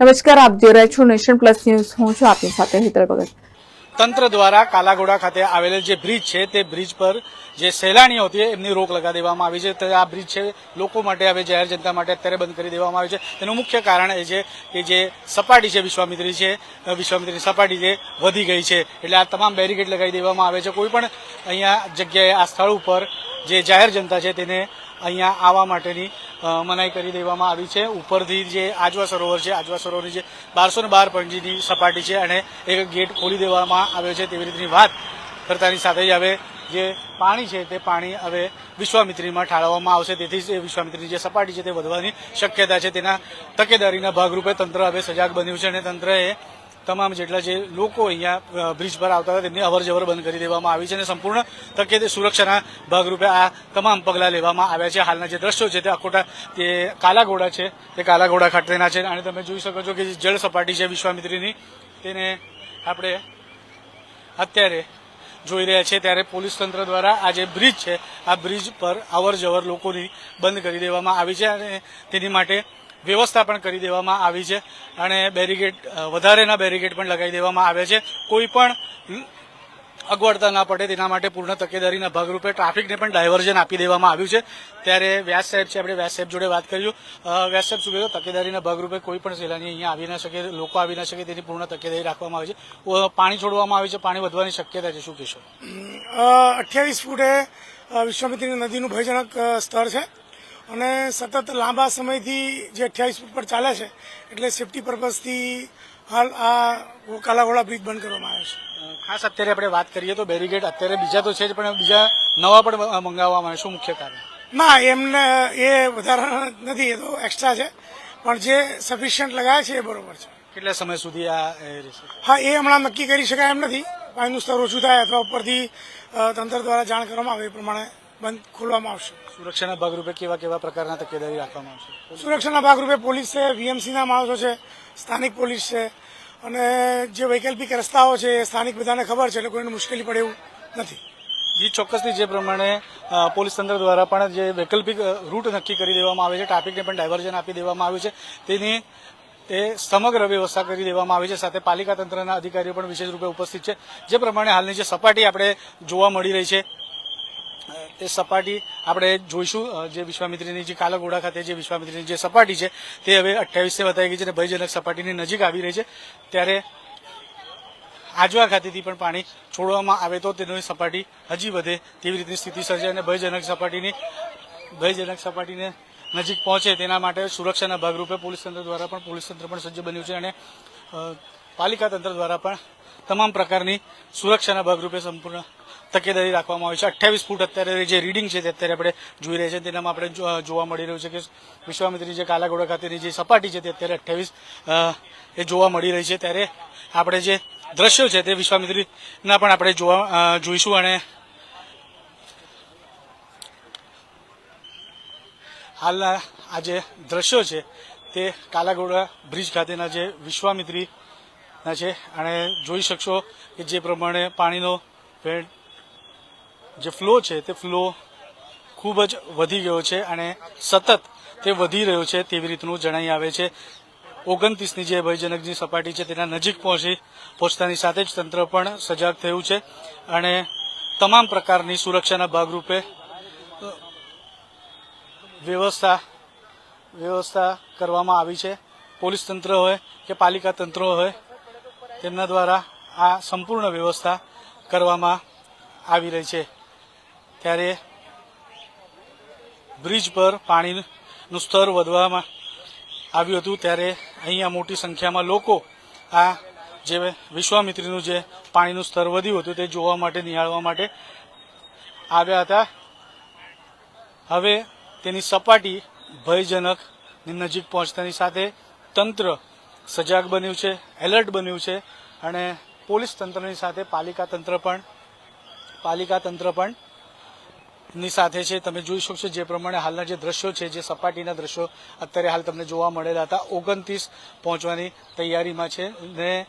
નમસ્કાર, આપ જોઈ રહ્યા છો નેશન પ્લસ ન્યૂઝ. હું છું આપની સાથે હેતલ ભગત. તંત્ર દ્વારા કાલાઘોડા ખાતે આવેલ જે બ્રિજ છે, તે બ્રિજ પર જે સહેલાણીઓ હતી, એમની રોક લગાવી દેવામાં આવી છે. આ બ્રિજ છે, લોકો માટે હવે જાહેર જનતા માટે અત્યારે બંધ કરી દેવામાં આવ્યું છે. તેનું મુખ્ય કારણ એ છે કે જે સપાટી છે, વિશ્વામિત્રી છે વિશ્વામિત્રી સપાટી જે વધી ગઈ છે. એટલે આ તમામ બેરિકેડ લગાવી દેવામાં આવે છે. કોઈ પણ અહીંયા જગ્યાએ, આ સ્થળ ઉપર જે જાહેર જનતા છે, તેને અહીંયા આવવા માટેની મનાઈ કરી દેવામાં આવી છે. ઉપરથી જે આજવા સરોવર છે, આજવા સરોવરની જે બારસો ને બાર પંજીની સપાટી છે અને એક ગેટ ખોલી દેવામાં આવ્યો છે તેવી રીતની વાત કરતાની સાથે જ હવે જે પાણી છે તે પાણી હવે વિશ્વામિત્રીમાં ઠાળવવામાં આવશે. તેથી જ વિશ્વામિત્રીની જે સપાટી છે તે વધવાની શક્યતા છે. તેના તકેદારીના ભાગરૂપે તંત્ર હવે સજાગ બન્યું છે અને તંત્રએ તમામ જેટલા જે લોકો અહીંયા બ્રિજ પર આવતા હતા તેમની અવર જવર બંધ કરી દેવામાં આવી છે અને સંપૂર્ણ તકે સુરક્ષાના ભાગરૂપે આ તમામ પગલાં લેવામાં આવ્યા છે. હાલના જે દ્રશ્યો છે તે અકોટા તે કાલાઘોડા છે, તે કાલાઘોડા ખાતેના છે. અને તમે જોઈ શકો છો કે જે જળ સપાટી છે વિશ્વામિત્રીની, તેને આપણે અત્યારે જોઈ રહ્યા છે ત્યારે પોલીસ તંત્ર દ્વારા આ જે બ્રિજ છે, આ બ્રિજ પર અવર જવર લોકોની બંધ કરી દેવામાં આવી છે અને તેની માટે વ્યવસ્થા પણ કરી દેવામાં આવી છે અને બેરીગેટ વધારેના બેરીગેટ પણ લગાવી દેવામાં આવ્યા છે. કોઈ પણ અગવડતા ના પડે તેના માટે પૂર્ણ તકેદારીના ભાગરૂપે ટ્રાફિકને પણ ડાયવર્ઝન આપી દેવામાં આવ્યું છે. ત્યારે વ્યાસ સાહેબ છે, આપણે વ્યાસ સાહેબ જોડે વાત કર્યું વ્યાસ સાહેબ, શું કહ્યું તકેદારીના ભાગરૂપે કોઈ પણ સહેલાની અહીંયા આવી ના શકે, લોકો આવી ના શકે, તેની પૂર્ણ તકેદારી રાખવામાં આવી છે. પાણી છોડવામાં આવ્યું છે, પાણી વધવાની શક્યતા છે, શું કહેશો? અઠ્યાવીસ ફૂટે વિશ્વામિત્રી નદીનું ભયજનક સ્તર છે. અને સતત લાંબા સમયથી જે અઠ્યાવીસ ફૂટ પર ચાલે છે એટલે સેફટી પર્પઝથી હાલ આ કાલાઘોડા બ્રિજ બંધ કરવામાં આવ્યો છે. ખાસ અત્યારે આપણે વાત કરીએ તો બેરીગેડ અત્યારે બીજા તો છે જ પણ બીજા નવા પણ મંગાવવામાં આવે શું મુખ્ય કારણ? ના એમને એ વધારા નથી એ તો એક્સ્ટ્રા છે. પણ જે સફિશિયન્ટ લગાવે છે એ બરોબર છે. કેટલા સમય સુધી આ હા એ હમણાં નક્કી કરી શકાય એમ નથી. પાણીનું સ્તર ઓછું થાય અથવા ઉપરથી તંત્ર દ્વારા જાણ કરવામાં આવે એ પ્રમાણે. બંધ ખોલવામાં આવશે. સુરક્ષાના ભાગરૂપે કેવા કેવા પ્રકારના તકેદારી રાખવામાં આવશે? સુરક્ષાના ભાગરૂપે પોલીસ છે વીએમસીના માણસો છે સ્થાનિક પોલીસ છે. અને જે વૈકલ્પિક રસ્તાઓ છે એ સ્થાનિક બધાને ખબર છે એટલે કોઈને મુશ્કેલી પડે એવું નથી. જી ચોક્કસથી જે પ્રમાણે પોલીસ તંત્ર દ્વારા પણ જે વૈકલ્પિક રૂટ નક્કી કરી દેવામાં આવે છે ટ્રાફિકને પણ ડાયવર્ઝન આપી દેવામાં આવ્યું છે. તેની તે સમગ્ર વ્યવસ્થા કરી દેવામાં આવી છે. સાથે પાલિકા તંત્રના અધિકારીઓ પણ વિશેષ રૂપે ઉપસ્થિત છે. જે પ્રમાણે હાલની જે સપાટી આપણે જોવા મળી રહી છે તે સપાટી આપણે જોઈશું. જે વિશ્વામિત્રીની જે કાલાઘોડા ખાતે જે વિશ્વામિત્રીની જે સપાટી છે, તે હવે અઠ્યાવીસે વધાઈ ગઈ છે અને ભયજનક સપાટીની નજીક આવી રહી છે. ત્યારે આજવા ખાતેથી પણ પાણી છોડવામાં આવે તો તેની સપાટી હજી વધે તેવી રીતની સ્થિતિ સર્જાય અને ભયજનક સપાટીની, ભયજનક સપાટીને નજીક પહોંચે તેના માટે સુરક્ષાના ભાગરૂપે પોલીસ તંત્ર દ્વારા પણ, પોલીસ તંત્ર પણ સજ્જ બન્યું છે અને પાલિકા તંત્ર દ્વારા પણ તમામ પ્રકારની સુરક્ષાના ભાગરૂપે સંપૂર્ણ તકેદારી રાખવામાં આવી છે. અઠ્યાવીસ ફૂટ અત્યારે જે રીડિંગ છે તે અત્યારે આપણે જોઈ રહ્યા છે. તેનામાં આપણે જોવા મળી રહ્યું છે કે વિશ્વામિત્રી જે કાલાઘોડા ખાતેની જે સપાટી છે તે અત્યારે અઠ્યાવીસ એ જોવા મળી રહી છે. ત્યારે આપણે જે દ્રશ્યો છે તે વિશ્વામિત્રીના પણ આપણે જોવા જોઈશું અને હાલના આ જે દ્રશ્યો છે તે કાલાઘોડા બ્રિજ ખાતેના જે વિશ્વામિત્રીના છે. અને જોઈ શકશો કે જે પ્રમાણે પાણીનો વેડ જે ફ્લો છે, તે ફ્લો ખૂબ જ વધી ગયો છે અને સતત તે વધી રહ્યો છે તેવી રીતનું જણાઈ આવે છે. ઓગણત્રીસની જે ભયજનકની સપાટી છે, તેના નજીક પહોંચી પહોંચતાની સાથે જ તંત્ર પણ સજાગ થયું છે અને તમામ પ્રકારની સુરક્ષાના ભાગરૂપે વ્યવસ્થા વ્યવસ્થા કરવામાં આવી છે. પોલીસ તંત્ર હોય કે પાલિકા તંત્ર હોય, તેમના દ્વારા આ સંપૂર્ણ વ્યવસ્થા કરવામાં આવી રહી છે. ત્યારે બ્રિજ પર પાણીનું સ્તર વધવામાં આવ્યું હતું ત્યારે અહીંયા મોટી સંખ્યામાં લોકો આ જે વિશ્વામિત્રીનું જે પાણીનું સ્તર વધ્યું હતું તે જોવા માટે, નિહાળવા માટે આવ્યા હતા. હવે તેની સપાટી ભયજનક નજીક પહોંચતાની સાથે તંત્ર સજાગ બન્યું છે, એલર્ટ બન્યું છે અને પોલીસ તંત્રની સાથે પાલિકા તંત્ર પણ, પાલિકા તંત્ર પણ ની સાથે છે. તમે જોઈ શકશો જે પ્રમાણે હાલના જે દ્રશ્યો છે, જે સપાટીના દ્રશ્યો અત્યારે હાલ તમને જોવા મળેલા હતા. ઓગણત્રીસ પહોંચવાની તૈયારીમાં છે ને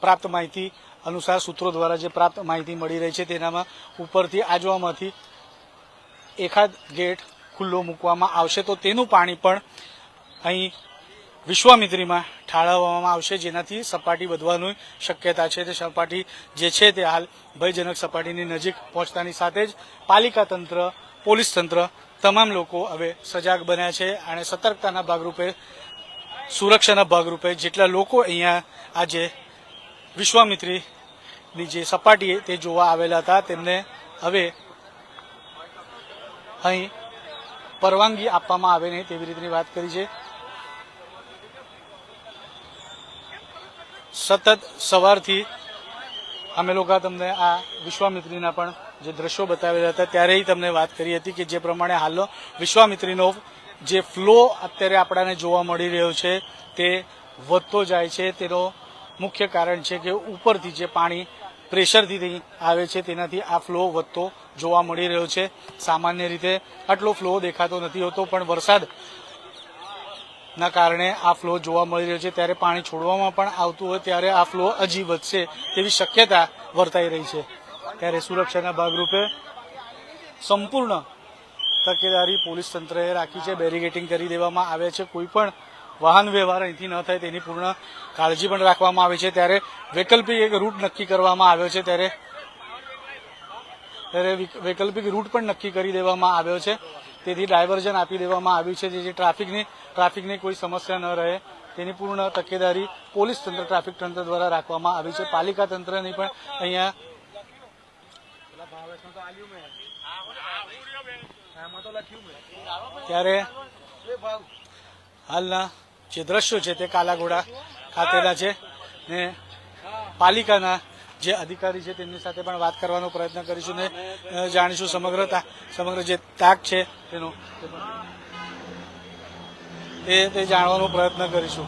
પ્રાપ્ત માહિતી અનુસાર સૂત્રો દ્વારા જે પ્રાપ્ત માહિતી મળી રહી છે તેનામાં ઉપરથી આજવામાંથી એકાદ ગેટ ખુલ્લો મૂકવામાં આવશે. તો તેનું પાણી પણ અહીં વિશ્વામિત્રીમાં ઠાળવવામાં આવશે. જેનાથી સપાટી વધવાની શક્યતા છે. તે સપાટી જે છે તે હાલ ભયજનક સપાટીની નજીક પહોંચતાની સાથે જ પાલિકા તંત્ર, પોલીસ તંત્ર તમામ લોકો હવે સજાગ બન્યા છે અને સતર્કતાના ભાગરૂપે, સુરક્ષાના ભાગરૂપે જેટલા લોકો અહીંયા આજે વિશ્વામિત્રીની જે સપાટી તે જોવા આવેલા હતા, તેમને હવે અહીં પરવાનગી આપવામાં આવે નહીં તેવી રીતની વાત કરી છે. સતત સવારથી અમે લોકો તમને આ વિશ્વામિત્રીના પણ જે દ્રશ્યો બતાવેલા હતા ત્યારે તમને વાત કરી હતી કે જે પ્રમાણે હાલનો વિશ્વામિત્રીનો જે ફ્લો અત્યારે આપણાને જોવા મળી રહ્યો છે, તે વધતો જાય છે. તેનો મુખ્ય કારણ છે કે ઉપરથી જે પાણી પ્રેશરથી આવે છે, તેનાથી આ ફ્લો વધતો જોવા મળી રહ્યો છે. સામાન્ય રીતે આટલો ફ્લો દેખાતો નથી હોતો, પણ વરસાદ ના કારણે આ ફ્લો જોવા મળી રહ્યો છે. ત્યારે પાણી છોડવામાં પણ આવતું હોય ત્યારે આ ફ્લો હજી વધશે તેવી શક્યતા વર્તાઈ રહી છે. ત્યારે સુરક્ષાના ભાગરૂપે સંપૂર્ણ તકેદારી પોલીસ તંત્રએ રાખી છે. બેરિગેટિંગ કરી દેવામાં આવે છે. કોઈ પણ વાહન વ્યવહાર અહીંથી ન થાય તેની પૂર્ણ કાળજી પણ રાખવામાં આવે છે. ત્યારે વૈકલ્પિક એક રૂટ નક્કી કરવામાં આવ્યો છે. ત્યારે ત્યારે વૈકલ્પિક રૂટ પણ નક્કી કરી દેવામાં આવ્યો છે. તેથી ડાયવર્ઝન આપી દેવામાં આવ્યું છે જેથી ટ્રાફિકની ટ્રાફિકની કોઈ સમસ્યા ન રહે, તેની પૂર્ણ તકેદારી પોલીસ તંત્ર, ટ્રાફિક તંત્ર દ્વારા રાખવામાં આવી છે. પાલિકા તંત્રની પણ અહીંયા ત્યારે હાલના જે દ્રશ્યો છે તે કાલાઘોડા ખાતેના છે ને પાલિકાના જે અધિકારી છે તેમની સાથે પણ વાત કરવાનો પ્રયત્ન કરીશું ને જાણીશું સમગ્ર સમગ્ર જે તાક છે તેનો તે તે જાણવાનો પ્રયત્ન કરીશું.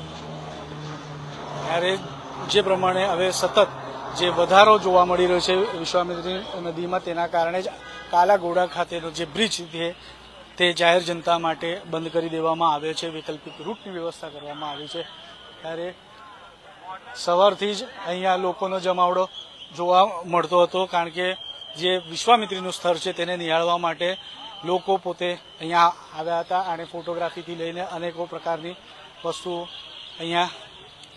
ત્યારે જે પ્રમાણે હવે સતત જે વધારો જોવા મળી રહ્યો છે વિશ્વામિત્રી નદીમાં, તેના કારણે જ કાલાઘોડા ખાતેનો જે બ્રિજ છે તે જાહેર જનતા માટે બંધ કરી દેવામાં આવ્યો છે. વૈકલ્પિક રૂટની વ્યવસ્થા કરવામાં આવી છે. ત્યારે સવારથી જ અહીંયા લોકોનો જમાવડો જોવા મળતો હતો, કારણ કે જે વિશ્વામિત્રીનું સ્થળ છે તેને નિહાળવા માટે લોકો પોતે અહીંયા આવ્યા હતા અને ફોટોગ્રાફીથી લઈને અનેકો પ્રકારની વસ્તુઓ અહીંયા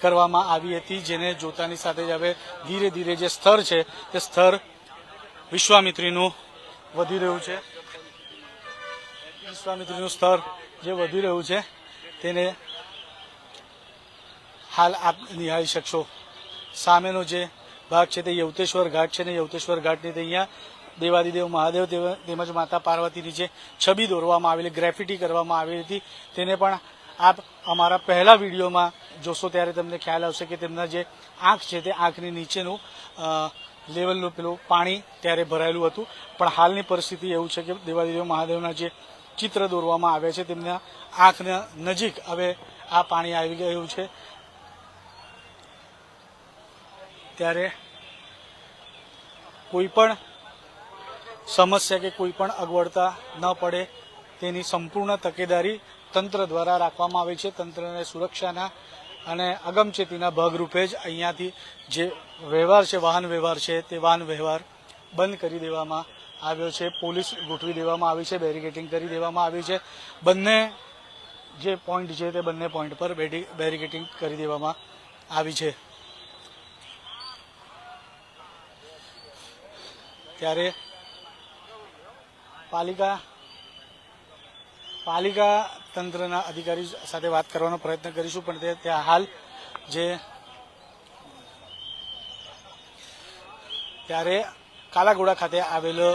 કરવામાં આવી હતી, જેને જોતાની સાથે જ હવે ધીરે ધીરે જે સ્થળ છે તે સ્થળ વિશ્વામિત્રીનું વધી રહ્યું છે. વિશ્વામિત્રીનું સ્તર જે વધી રહ્યું છે તેને હાલ આપ નિહાળી શકશો. સામેનો જે ભાગ છે તે યવતેશ્વર ઘાટ છે ને યવતેશ્વર ઘાટની અહીંયા દેવાદિદેવ મહાદેવ તેમજ માતા પાર્વતીની જે છબી દોરવામાં આવેલી, ગ્રેફિટી કરવામાં આવેલી હતી, તેને પણ આપ અમારા પહેલા વિડીયોમાં જોશો ત્યારે તમને ખ્યાલ આવશે કે તેમના જે આંખ છે તે આંખની નીચેનું લેવલનું પેલું પાણી ત્યારે ભરાયેલું હતું. પણ હાલની પરિસ્થિતિ એવું છે કે દેવાદિદેવ મહાદેવના જે ચિત્ર દોરવામાં આવે છે તેમના આંખના નજીક હવે આ પાણી આવી ગયું છે. ત્યારે કોઈ પણ સમસ્યા કે કોઈ પણ અગવડતા ન પડે, તેની સંપૂર્ણ તકેદારી તંત્ર દ્વારા રાખવામાં આવી છે. તંત્રને સુરક્ષાના અને અગમચેતીના ભાગરૂપે જ અહીંયાથી જે વ્યવહાર છે, વાહન વ્યવહાર છે, તે વાહન વ્યવહાર બંધ કરી દેવામાં આવ્યો છે. પોલીસ ગોઠવી દેવામાં આવી છે બેરિકેટિંગ કરી દેવામાં આવી છે. બંને જે પોઈન્ટ છે, તે બંને પોઈન્ટ પર બેરિકેટિંગ કરી દેવામાં આવી છે. ત્યારે પાલિકા પાલિકા તંત્રના અધિકારી સાથે વાત કરવાનો પ્રયત્ન કરીશું, પણ તે ત્યાં હાલ જે ત્યારે કાલાઘોડા ખાતે આવેલો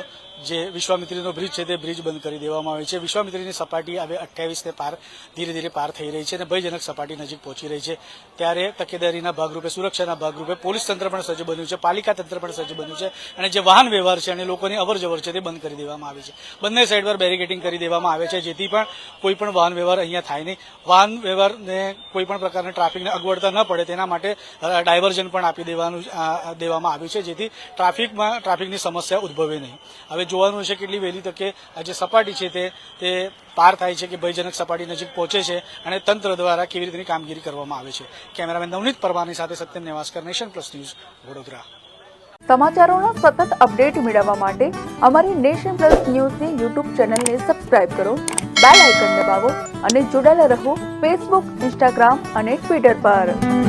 જે વિશ્વામિત્રીનો બ્રિજ છે તે બ્રિજ બંધ કરી દેવામાં આવે છે. વિશ્વામિત્રીની સપાટી હવે અઠ્યાવીસ ને પાર, ધીરે ધીરે પાર થઈ રહી છે અને ભયજનક સપાટી નજીક પહોંચી રહી છે. ત્યારે તકેદારીના ભાગરૂપે, સુરક્ષાના ભાગરૂપે પોલીસ તંત્ર પણ સજ્જ બન્યું છે, પાલિકા તંત્ર પણ સજ્જ બન્યું છે અને જે વાહન વ્યવહાર છે અને લોકોની અવરજવર છે તે બંધ કરી દેવામાં આવે છે. બંને સાઈડ પર બેરિકેડિંગ કરી દેવામાં આવે છે જેથી પણ કોઈ પણ વાહન વ્યવહાર અહીંયા થાય નહીં. વાહન વ્યવહારને કોઈ પણ પ્રકારની ટ્રાફિકને અગવડતા ન પડે તેના માટે ડાયવર્ઝન પણ આપી દેવાનું દેવામાં આવ્યું છે જેથી ટ્રાફિકમાં, ટ્રાફિકની સમસ્યા ઉદ્ભવે નહીં. હવે જોવાનું છે કેટલી વહેલી તકે આ જે સપાટી છે તે તે પાર થાય છે કે ભયજનક સપાટી નજીક પહોંચે છે અને તંત્ર દ્વારા કેવી રીતની કામગીરી કરવામાં આવે છે. કેમેરામેન નવનીત પરમારની સાથે Satyam Nevaskar, nation plus news, Vadodara. સમાચારોના સતત અપડેટ મેળવવા માટે અમારી નેશન પ્લસ ન્યૂઝની યુટ્યુબ ચેનલને સબસ્ક્રાઇબ કરો, બેલ આઇકન દબાવો અને જોડાયેલા રહો ફેસબુક, ઇન્સ્ટાગ્રામ અને ટ્વિટર પર.